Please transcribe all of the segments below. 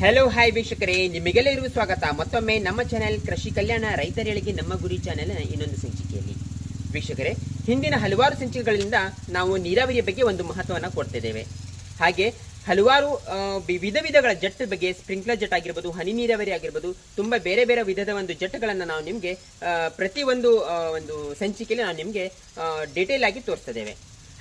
Hello hi ವೀಕ್ಷಕರೇ. ನಿಮಗೆಲ್ಲ ಇರುವ ಸ್ವಾಗತ. ಮತ್ತೊಮ್ಮೆ ನಮ್ಮ ಚಾನೆಲ್ ಕೃಷಿ ಕಲ್ಯಾಣ ರೈತರಿಗೆ ನಮ್ಮ ಗುರಿ ಚಾನೆಲ್ ಇನ್ನೊಂದು ಸಂಚಿಕೆಯಲ್ಲಿ. ವೀಕ್ಷಕರೇ ಹಿಂದಿನ ಹಲವಾರು ಸಂಚಿಕೆಗಳಿಂದ ನಾವು ನೀರಾವರಿಯ ಬಗ್ಗೆ ಒಂದು ಮಹತ್ವವನ್ನು ಕೊಡ್ತಿದ್ದೇವೆ. ಹಾಗೆ ಹಲವಾರು ವಿಧ ವಿಧಗಳ ಜಟ್ ಬಗ್ಗೆ ಸ್ಪ್ರಿಂಕ್ಲರ್ ಜಟ್ ಆಗಿರ್ಬೋದು ಹನಿ ನೀರಾವರಿ ಆಗಿರ್ಬೋದು ತುಂಬ ಬೇರೆ ಬೇರೆ ವಿಧದ ಒಂದು ಜಟ್ಗಳನ್ನು ನಾವು ನಿಮಗೆ ಪ್ರತಿ ಒಂದು ಆ, ಒಂದು ಸಂಚಿಕೆಯಲ್ಲಿ ನಾವು ನಿಮಗೆ ಡೀಟೇಲ್ ಆಗಿ ತೋರಿಸ್ತಿದ್ದೇವೆ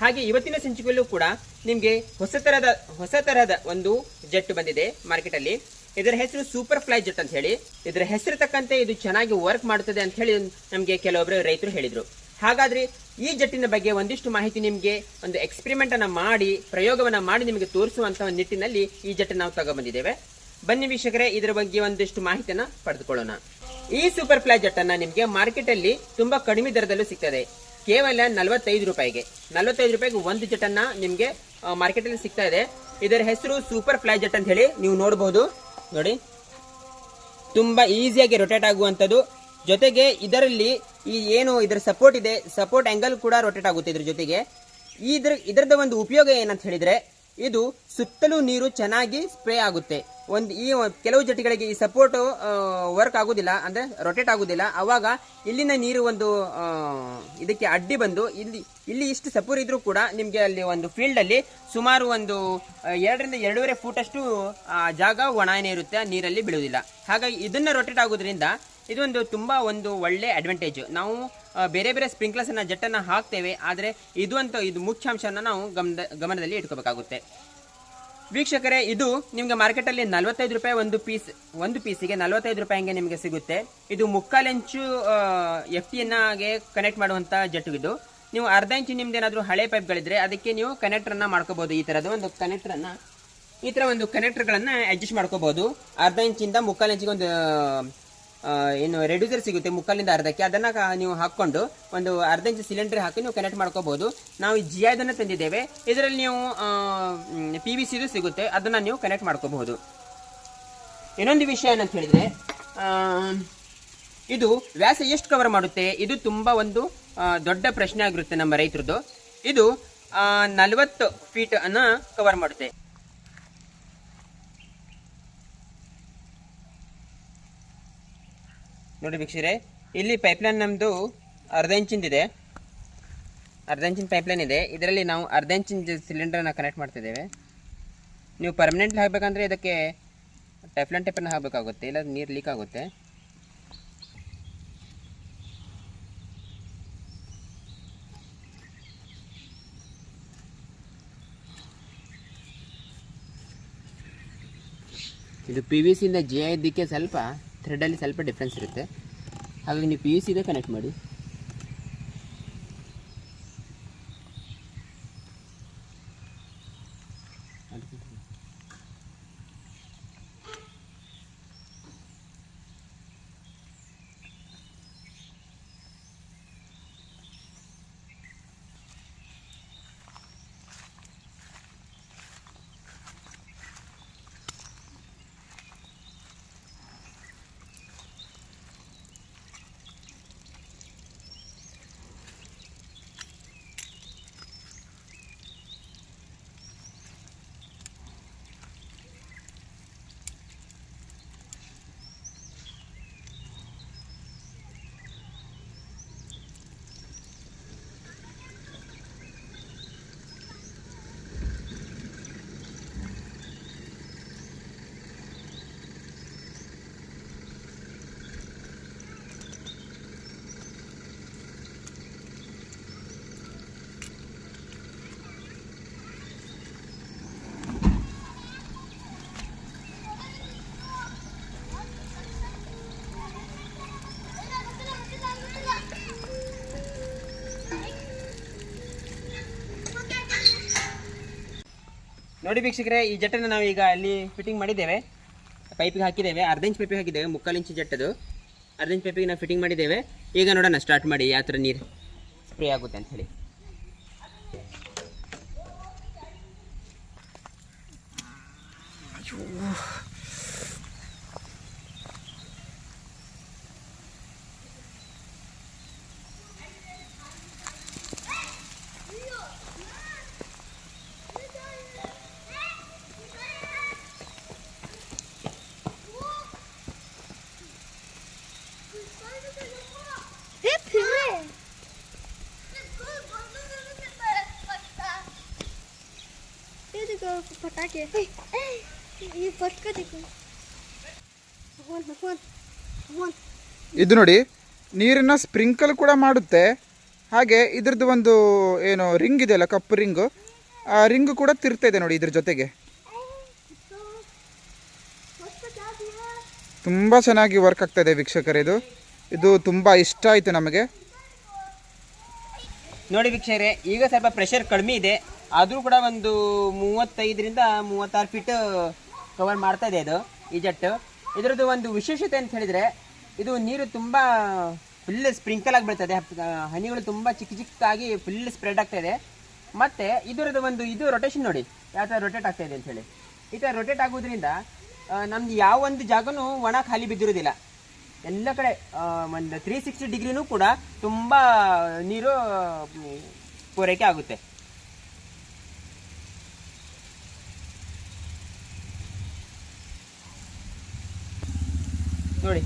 ಹಾಗೆ ಇವತ್ತಿನ ಸಂಚಿಕೆಯಲ್ಲೂ ಕೂಡ ನಿಮಗೆ ಹೊಸ ತರಹದ ಹೊಸ ತರಹದ ಒಂದು ಜೆಟ್ ಬಂದಿದೆ ಮಾರ್ಕೆಟ್ ಅಲ್ಲಿ ಇದರ ಹೆಸರು ಸೂಪರ್ ಫ್ಲೈ ಜೆಟ್ ಅಂತ ಹೇಳಿ. ಇದರ ಹೆಸರು ತಕ್ಕಂತೆ ಇದು ಚೆನ್ನಾಗಿ ವರ್ಕ್ ಮಾಡುತ್ತದೆ ಅಂತ ಹೇಳಿ ನಮಗೆ ಕೆಲವೊಬ್ಬರು ರೈತರು ಹೇಳಿದರು. ಹಾಗಾದ್ರೆ ಈ ಜೆಟ್ಟಿನ ಬಗ್ಗೆ ಒಂದಿಷ್ಟು ಮಾಹಿತಿ ನಿಮಗೆ ಒಂದು ಎಕ್ಸ್ಪೆರಿಮೆಂಟ್ ಅನ್ನ ಮಾಡಿ, ಪ್ರಯೋಗವನ್ನ ಮಾಡಿ ನಿಮಗೆ ತೋರಿಸುವಂತ ಒಂದು ನಿಟ್ಟಿನಲ್ಲಿ ಈ ಜೆಟ್ ನಾವು ತಗೊಬಂದಿದ್ದೇವೆ ಬನ್ನಿ ವೀಕ್ಷಕರೇ, ಇದರ ಬಗ್ಗೆ ಒಂದಿಷ್ಟು ಮಾಹಿತಿಯನ್ನು ಪಡೆದುಕೊಳ್ಳೋಣ. ಈ ಸೂಪರ್ ಫ್ಲೈ ಜೆಟ್ಟನ್ನು ನಿಮಗೆ ಮಾರ್ಕೆಟ್ ಅಲ್ಲಿ ತುಂಬಾ ಕಡಿಮೆ ದರದಲ್ಲೂ ಸಿಗ್ತದೆ. ಕೇವಲ ನಲವತ್ತೈದು ರೂಪಾಯಿಗೆ. ನಲವತ್ತೈದು ರೂಪಾಯಿಗೆ ಒಂದು ಜೆಟನ್ನು ನಿಮಗೆ ಮಾರ್ಕೆಟ್ ಅಲ್ಲಿ ಸಿಗ್ತಾ ಇದೆ. ಇದರ ಹೆಸರು ಸೂಪರ್ ಫ್ಲೈ ಜೆಟ್ ಅಂತ ಹೇಳಿ ನೀವು ನೋಡಬಹುದು ನೋಡಿ. ತುಂಬಾ ಈಸಿಯಾಗಿ ರೊಟೇಟ್ ಆಗುವಂಥದ್ದು. ಜೊತೆಗೆ ಇದರಲ್ಲಿ ಈ ಏನು ಇದರ ಸಪೋರ್ಟ್ ಇದೆ ಸಪೋರ್ಟ್ ಆಂಗಲ್ ಕೂಡ ರೊಟೇಟ್ ಆಗುತ್ತೆ ಇದ್ರ ಜೊತೆಗೆ. ಇದ್ರ ಇದರದ ಒಂದು ಉಪಯೋಗ ಏನಂತ ಹೇಳಿದ್ರೆ ಇದು ಸುತ್ತಲೂ ನೀರು ಚೆನ್ನಾಗಿ ಸ್ಪ್ರೇ ಆಗುತ್ತೆ. ಒಂದು ಈ ಕೆಲವು ಜಟಿಗಳಿಗೆ ಈ ಸಪೋರ್ಟ್ ವರ್ಕ್ ಆಗುದಿಲ್ಲ, ಅಂದ್ರೆ ರೊಟೇಟ್ ಆಗುದಿಲ್ಲ. ಅವಾಗ ಇಲ್ಲಿನ ನೀರು ಒಂದು ಇದಕ್ಕೆ ಅಡ್ಡಿ ಬಂದು ಇಲ್ಲಿ ಇಲ್ಲಿ ಇಷ್ಟು ಸಪೋರ್ ಇದ್ದರೂ ಕೂಡ ನಿಮ್ಗೆ ಅಲ್ಲಿ ಒಂದು ಫೀಲ್ಡ್ ಅಲ್ಲಿ ಸುಮಾರು ಒಂದು ಎರಡರಿಂದ ಎರಡೂವರೆ ಫೂಟ್ ಅಷ್ಟು ಜಾಗ ಒಣನೆ ಇರುತ್ತೆ ನೀರಲ್ಲಿ ಬೀಳುವುದಿಲ್ಲ ಹಾಗಾಗಿ ಇದನ್ನ ರೊಟೇಟ್ ಆಗೋದ್ರಿಂದ ಇದೊಂದು ತುಂಬ ಒಂದು ಒಳ್ಳೆ ಅಡ್ವಾಂಟೇಜ್ ನಾವು ಬೇರೆ ಬೇರೆ ಸ್ಪ್ರಿಂಕ್ಲರ್ಸನ್ನು ಜಟ್ಟನ್ನು ಹಾಕ್ತೇವೆ, ಆದರೆ ಇದು ಅಂತ ಇದು ಮುಖ್ಯಾಂಶನ ನಾವು ಗಮನ ಗಮನದಲ್ಲಿ ಇಟ್ಕೋಬೇಕಾಗುತ್ತೆ. ವೀಕ್ಷಕರೇ, ಇದು ನಿಮಗೆ ಮಾರ್ಕೆಟಲ್ಲಿ ನಲವತ್ತೈದು ರೂಪಾಯಿ ಒಂದು ಪೀಸ್ ಒಂದು ಪೀಸಿಗೆ ನಲವತ್ತೈದು ರೂಪಾಯಿ ಹಂಗೆ ನಿಮಗೆ ಸಿಗುತ್ತೆ. ಇದು ಮುಕ್ಕಾಲು ಇಂಚು ಎಫ್ ಟಿ ಗೆ ಕನೆಕ್ಟ್ ಮಾಡುವಂಥ ಜಟ್ಟು ಇದು ನೀವು ಅರ್ಧ ಇಂಚು ನಿಮ್ದು ಏನಾದರೂ ಹಳೆ ಪೈಪ್ಗಳಿದ್ರೆ ಅದಕ್ಕೆ ನೀವು ಕನೆಕ್ಟ್ರನ್ನು ಮಾಡ್ಕೋಬೋದು. ಈ ತರದ ಒಂದು ಕನೆಕ್ಟ್ರನ್ನು ಈ ಥರ ಒಂದು ಕನೆಕ್ಟರ್ಗಳನ್ನ ಅಡ್ಜಸ್ಟ್ ಮಾಡ್ಕೋಬೋದು. ಅರ್ಧ ಇಂಚಿಂದ ಮುಕ್ಕಾಲು ಇಂಚಿಗೆ ಒಂದು ಏನು ರೆಡ್ಯೂಸರ್ ಸಿಗುತ್ತೆ ಮುಕ್ಕಾಲಿಂದ ಅರ್ಧಕ್ಕೆ, ಅದನ್ನ ನೀವು ಹಾಕೊಂಡು ಒಂದು ಅರ್ಧ ಇಂಚ್ ಸಿಲಿಂಡರ್ ಹಾಕಿ ನೀವು ಕನೆಕ್ಟ್ ಮಾಡ್ಕೋಬಹುದು ನಾವು ಜಿ ಐದನ್ನು ತಂದಿದ್ದೇವೆ. ಇದರಲ್ಲಿ ನೀವು ಪಿ ವಿ ಸಿದು ಸಿಗುತ್ತೆ. ಅದನ್ನ ನೀವು ಕನೆಕ್ಟ್ ಮಾಡ್ಕೋಬಹುದು. ಇನ್ನೊಂದು ವಿಷಯ ಏನಂತ ಹೇಳಿದ್ರೆ ಇದು ವ್ಯಾಸ ಎಷ್ಟು ಕವರ್ ಮಾಡುತ್ತೆ? ಇದು ತುಂಬಾ ಒಂದು ದೊಡ್ಡ ಪ್ರಶ್ನೆ ಆಗಿರುತ್ತೆ ನಮ್ಮ ರೈತರದ್ದು ಇದು ನಲವತ್ತು ಫೀಟ್ ಅನ್ನ ಕವರ್ ಮಾಡುತ್ತೆ. ನೋಡಿ ಭಿಕ್ಷಿರೆ ಇಲ್ಲಿ ಪೈಪ್ಲೈನ್ ನಮ್ಮದು ಅರ್ಧ ಇಂಚಿಂದಿದೆ ಅರ್ಧ ಇಂಚಿನ ಪೈಪ್ಲೈನ್ ಇದೆ. ಇದರಲ್ಲಿ ನಾವು ಅರ್ಧ ಇಂಚಿನ ಸಿಲಿಂಡರ್ನ ಕನೆಕ್ಟ್ ಮಾಡ್ತಿದ್ದೇವೆ. ನೀವು ಪರ್ಮನೆಂಟ್ಲಿ ಹಾಕಬೇಕಂದ್ರೆ ಇದಕ್ಕೆ ಟೆಫ್ಲನ್ ಟೆಪನ್ನು ಹಾಕಬೇಕಾಗುತ್ತೆ. ಇಲ್ಲ ನೀರು ಲೀಕ್ ಆಗುತ್ತೆ. ಇದು ಪಿ ವಿ ಸಿಯಿಂದ ಜಿ ಐದಕ್ಕೆ ಸ್ವಲ್ಪ ಥ್ರೆಡಲ್ಲಿ ಸ್ವಲ್ಪ ಡಿಫ್ರೆನ್ಸ್ ಇರುತ್ತೆ. ಹಾಗಾಗಿ ನೀವು ಪಿ ಯು ಸಿಗೆ ಕನೆಕ್ಟ್ ಮಾಡಿ. ನೋಡಿ ವೀಕ್ಷಕರೆ, ಈ ಜಟ್ಟನ್ನು ನಾವು ಈಗ ಅಲ್ಲಿ ಫಿಟ್ಟಿಂಗ್ ಮಾಡಿದ್ದೇವೆ. ಪೈಪಿಗೆ ಹಾಕಿದ್ದೇವೆ. ಅರ್ಧ ಇಂಚ್ ಪೈಪಿಗೆ ಹಾಕಿದ್ದೇವೆ. ಮುಕ್ಕಾಲು ಇಂಚು ಜಟ್ಟದು. ಅರ್ಧ ಇಂಚ್ ಪೈಪಿಗೆ ನಾವು ಫಿಟ್ಟಿಂಗ್ ಮಾಡಿದ್ದೇವೆ. ಈಗ ನೋಡೋಣ ಸ್ಟಾರ್ಟ್ ಮಾಡಿ ಯಾವ ಥರ ನೀರು ಸ್ಪ್ರೇ ಆಗುತ್ತೆ ಅಂತ ಹೇಳಿ. ಪಟಾಕಿ ಈ ಪಟ್ಕೋತಿ ಇದು ನೋಡಿ ನೀರನ್ನ ಸ್ಪ್ರಿಂಕಲ್ ಕೂಡ ಮಾಡುತ್ತೆ. ಹಾಗೆ ಇದ್ರದ್ದು ಒಂದು ಏನು ರಿಂಗ್ ಇದೆಯಲ್ಲ ಕಪ್ಪು ರಿಂಗು. ಆ ರಿಂಗ್ ಕೂಡ ತಿರ್ತಾ ಇದೆ ನೋಡಿ ಇದ್ರ ಜೊತೆಗೆ. ತುಂಬ ಚೆನ್ನಾಗಿ ವರ್ಕ್ ಆಗ್ತಾ ಇದೆ ವೀಕ್ಷಕರೇ ಇದು. ಇದು ತುಂಬ ಇಷ್ಟ ಆಯಿತು ನಮಗೆ. ನೋಡಿ ವೀಕ್ಷಕರೇ ಈಗ ಸ್ವಲ್ಪ ಪ್ರೆಷರ್ ಕಡಿಮೆ ಇದೆ. ಆದರೂ ಕೂಡ ಒಂದು ಮೂವತ್ತೈದರಿಂದ ಮೂವತ್ತಾರು ಫೀಟ್ ಕವರ್ ಮಾಡ್ತಾ ಇದೆ ಇದು ಈ ಜಟ್ಟು. ಇದರದ್ದು ಒಂದು ವಿಶೇಷತೆ ಅಂತ ಹೇಳಿದ್ರೆ, ಇದು ನೀರು ತುಂಬ ಫುಲ್ ಸ್ಪ್ರಿಂಕಲ್ ಆಗಿ ಬೀಳ್ತದೆ. ಹನಿಗಳು ತುಂಬ ಚಿಕ್ಕ ಚಿಕ್ಕಾಗಿ ಫುಲ್ ಸ್ಪ್ರೆಡ್ ಆಗ್ತಾ ಇದೆ. ಮತ್ತೆ ಇದರದ್ದು ಒಂದು, ಇದು ರೊಟೇಷನ್ ನೋಡಿ, ಯಾವ ಥರ ರೊಟೇಟ್ ಆಗ್ತಾ ಇದೆ ಅಂಥೇಳಿ ಈ ಥರ ರೊಟೇಟ್ ಆಗೋದ್ರಿಂದ ನಮ್ದು ಯಾವ ಒಂದು ಜಾಗನೂ ಒಣ ಖಾಲಿ ಬಿದ್ದಿರೋದಿಲ್ಲ ಎಲ್ಲ ಕಡೆ ಒಂದು ತ್ರೀ ಸಿಕ್ಸ್ಟಿ ಡಿಗ್ರಿನೂ ಕೂಡ ತುಂಬ ನೀರು ಪೂರೈಕೆ ಆಗುತ್ತೆ. ನೋಡಿ.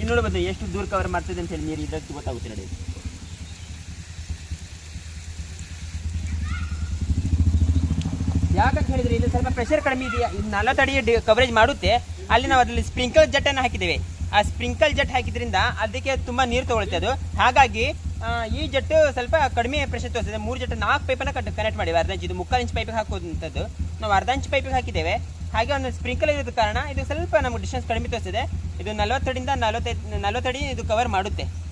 ಇನ್ನು ನೋಡ್ಬೋದು ಎಷ್ಟು ದೂರ ಕವರ್ ಮಾಡ್ತದೆ ಅಂತ ಹೇಳಿ ನೀರು ಇದಕ್ಕೆ ಗೊತ್ತಾಗುತ್ತೆ ನೋಡಿ. ಯಾಕಂತ ಹೇಳಿದ್ರೆ ಇದು ಸ್ವಲ್ಪ ಪ್ರೆಷರ್ ಕಡಿಮೆ ಇದೆಯಾ? ಇದು ನಲವತ್ತು ಅಡಿ ಕವರೇಜ್ ಮಾಡುತ್ತೆ. ಅಲ್ಲಿ ನಾವು ಅದರಲ್ಲಿ ಸ್ಪ್ರಿಂಕಲ್ ಜೆಟ್ ಅನ್ನು ಹಾಕಿದ್ದೇವೆ. ಆ ಸ್ಪ್ರಿಂಕಲ್ ಜೆಟ್ ಹಾಕಿದ್ರಿಂದ ಅದಕ್ಕೆ ತುಂಬಾ ನೀರು ತಗೊಳುತ್ತೆ ಅದು. ಹಾಗಾಗಿ ಈ ಜೆಟ್ ಸ್ವಲ್ಪ ಕಡಿಮೆ ಪ್ರೆಷರ್ ತೋರಿಸಿದೆ ಮೂರು ಜೆಟ್ ನಾಲ್ಕು ಪೈಪನ್ನ ಕನೆಕ್ಟ್ ಮಾಡಿವೆ. ಅರ್ಧ ಇಂಚ್ ಇದು ಮುಕ್ಕಾಲು ಇಂಚ್ ಪೈಪಿಗೆ ಹಾಕುವಂಥದ್ದು. ನಾವು ಅರ್ಧ ಇಂಚ್ ಪೈಪಿಗೆ ಹಾಕಿದ್ದೇವೆ. ಹಾಗೆ ಒಂದು ಸ್ಪ್ರಿಂಕಲ್ ಇರೋದ ಕಾರಣ ಇದು ಸ್ವಲ್ಪ ನಮಗೆ ಡಿಸ್ಟೆನ್ಸ್ ಕಡಿಮೆ ತೋರಿಸಿದೆ. ಇದು ನಲವತ್ತಡಿಂದ ನಲವತ್ತೈದು ನಲವತ್ತಡಿ ಇದು ಕವರ್ ಮಾಡುತ್ತೆ.